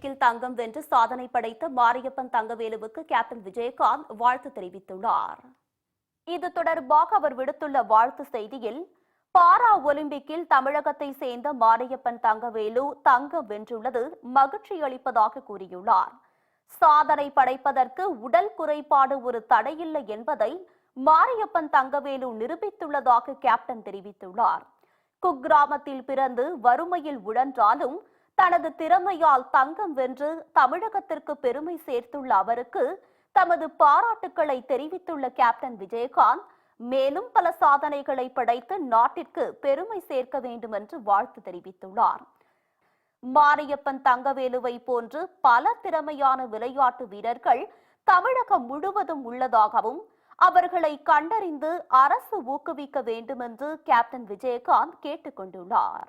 ஒலிம்பிக்கில் தங்கம் வென்று சாதனை படைத்த மாரியப்பன் தங்கவேலுவுக்கு கேப்டன் விஜயகாந்த் வாழ்த்து தெரிவித்துள்ளார். இது தொடர்பாக அவர் விடுத்துள்ள வாழ்த்து செய்தியில் பாரா ஒலிம்பிக்கில் தமிழகத்தை சேர்ந்த மாரியப்பன் தங்கவேலு தங்கம் வென்றுள்ளது மகிழ்ச்சி அளிப்பதாக கூறியுள்ளார். சாதனை படைப்பதற்கு உடல் குறைபாடு ஒரு தடையில்லை என்பதை மாரியப்பன் தங்கவேலு நிரூபித்துள்ளதாக கேப்டன் தெரிவித்துள்ளார். குக்கிராமத்தில் பிறந்து வறுமையில் உழன்றாலும் தனது திறமையால் தங்கம் வென்று தமிழகத்திற்கு பெருமை சேர்த்துள்ள அவருக்கு தமது பாராட்டுக்களை தெரிவித்துள்ள கேப்டன் விஜயகாந்த் மேலும் பல சாதனைகளை படைத்து நாட்டிற்கு பெருமை சேர்க்க வேண்டும் என்று வாழ்த்து தெரிவித்துள்ளார். மாரியப்பன் தங்கவேலுவை போன்று பல திறமையான விளையாட்டு வீரர்கள் தமிழகம் முழுவதும் உள்ளதாகவும் அவர்களை கண்டறிந்து அரசு ஊக்குவிக்க வேண்டும் என்று கேப்டன் விஜயகாந்த் கேட்டுக்கொண்டுள்ளார்.